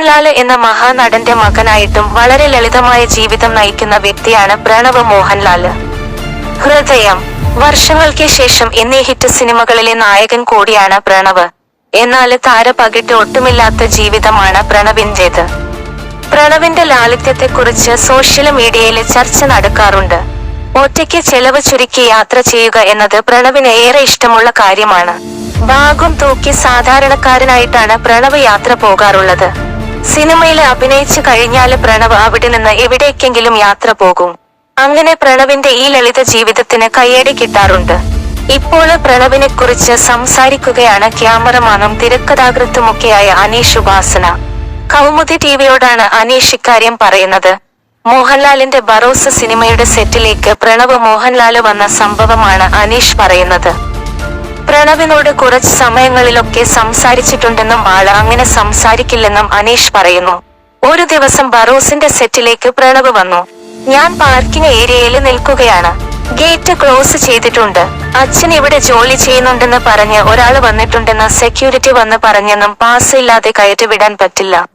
മോഹൻലാൽ എന്ന മഹാനടന്റെ മകനായിട്ടും വളരെ ലളിതമായ ജീവിതം നയിക്കുന്ന വ്യക്തിയാണ് പ്രണവ് മോഹൻലാൽ ഹൃദയം വർഷങ്ങൾക്ക് ശേഷം എന്നീ ഹിറ്റ് സിനിമകളിലെ നായകൻ കൂടിയാണ് പ്രണവ്. എന്നാൽ താരപകിട്ട് ഒട്ടുമില്ലാത്ത ജീവിതമാണ് പ്രണവിന്റേത് പ്രണവിന്റെ ലാളിത്യത്തെക്കുറിച്ച് സോഷ്യൽ മീഡിയയിൽ ചർച്ച നടക്കാറുണ്ട്. ഒറ്റയ്ക്ക് ചെലവ് ചുരുക്കി യാത്ര ചെയ്യുക എന്നത് പ്രണവിന് ഏറെ ഇഷ്ടമുള്ള കാര്യമാണ്. ഭാഗം തൂക്കി സാധാരണക്കാരനായിട്ടാണ് പ്രണവ് യാത്ര പോകാറുള്ളത്. സിനിമയിൽ അഭിനയിച്ചു കഴിഞ്ഞാൽ പ്രണവ് അവിടെ നിന്ന് എവിടേക്കെങ്കിലും യാത്ര പോകും. അങ്ങനെ പ്രണവിന്റെ ഈ ലളിത ജീവിതത്തിന് കയ്യടി കിട്ടാറുണ്ട്. ഇപ്പോൾ പ്രണവിനെ കുറിച്ച് സംസാരിക്കുകയാണ് ക്യാമറമാനും തിരക്കഥാകൃത്തുമൊക്കെയായ അനീഷ് ഉപാസന കൗമുദി ടിവിയോടാണ് അനീഷ് ഇക്കാര്യം പറയുന്നത്. മോഹൻലാലിന്റെ ബറോസ് സിനിമയുടെ സെറ്റിലേക്ക് പ്രണവ് മോഹൻലാൽ വന്ന സംഭവമാണ് അനീഷ് പറയുന്നത്. പ്രണവിനോട് കുറച്ച് സമയങ്ങളിലൊക്കെ സംസാരിച്ചിട്ടുണ്ടെന്നും ആൾ അങ്ങനെ സംസാരിക്കില്ലെന്നും അനീഷ് പറയുന്നു. ഒരു ദിവസം ബറോസിന്റെ സെറ്റിലേക്ക് പ്രണവ് വന്നു. ഞാൻ പാർക്കിംഗ് ഏരിയയിൽ നിൽക്കുകയാണ്. ഗേറ്റ് ക്ലോസ് ചെയ്തിട്ടുണ്ട്. അച്ഛൻ ഇവിടെ ജോലി ചെയ്യുന്നുണ്ടെന്ന് പറഞ്ഞ് ഒരാൾ വന്നിട്ടുണ്ടെന്ന് സെക്യൂരിറ്റി വന്ന് പറഞ്ഞെന്നും പാസ് ഇല്ലാതെ കയറ്റി വിടാൻ പറ്റില്ല.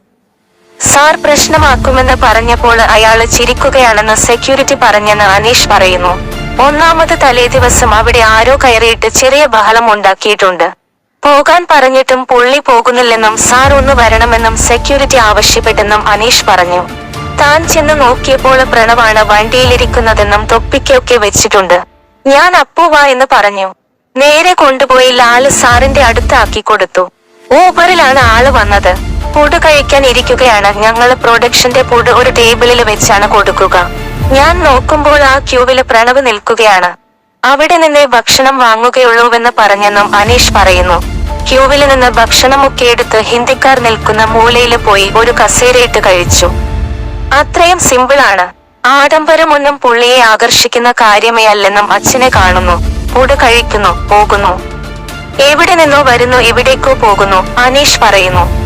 സാർ പ്രശ്നമാക്കുമെന്ന് പറഞ്ഞപ്പോൾ അയാൾ ചിരിക്കുകയാണെന്ന് സെക്യൂരിറ്റി പറഞ്ഞെന്ന് അനീഷ് പറയുന്നു. ഒന്നാമത് തലേ ദിവസം അവിടെ ആരോ കയറിയിട്ട് ചെറിയ ബഹളം ഉണ്ടാക്കിയിട്ടുണ്ട്. പോകാൻ പറഞ്ഞിട്ടും പുള്ളി പോകുന്നില്ലെന്നും സാർ ഒന്ന് വരണമെന്നും സെക്യൂരിറ്റി ആവശ്യപ്പെട്ടെന്നും അനീഷ് പറഞ്ഞു. താൻ ചെന്ന് നോക്കിയപ്പോൾ പ്രണവാണ് വണ്ടിയിലിരിക്കുന്നതെന്നും തൊപ്പിക്കൊക്കെ വെച്ചിട്ടുണ്ട്. ഞാൻ അപ്പുവാ എന്ന് പറഞ്ഞു. നേരെ കൊണ്ടുപോയി ലാൽ സാറിന്റെ അടുത്താക്കി കൊടുത്തു. ഊബറിലാണ് ആൾ വന്നത്. ഫുഡ് കഴിക്കാൻ ഇരിക്കുകയാണ്. ഞങ്ങൾ പ്രൊഡക്ഷന്റെ ഫുഡ് ഒരു ടേബിളിൽ വെച്ചാണ് കൊടുക്കുക. ഞാൻ നോക്കുമ്പോൾ ആ ക്യൂവിൽ പ്രണവ് നിൽക്കുകയാണ്. അവിടെ നിന്നേ ഭക്ഷണം വാങ്ങുകയുള്ളൂവെന്ന് പറഞ്ഞെന്നും അനീഷ് പറയുന്നു. ക്യൂവിൽ നിന്ന് ഭക്ഷണമൊക്കെ എടുത്ത് ഹിന്ദിക്കാർ നിൽക്കുന്ന മൂലയിൽ പോയി ഒരു കസേരയിട്ട് കഴിച്ചു. അത്രയും സിമ്പിളാണ് ആഡംബരമൊന്നും പുള്ളിയെ ആകർഷിക്കുന്ന കാര്യമേ അല്ലെന്നും അച്ഛനെ കാണുന്നു. കൂട് കഴിക്കുന്നു പോകുന്നു. എവിടെ നിന്നോ വരുന്നു എവിടേക്കോ പോകുന്നു അനീഷ് പറയുന്നു.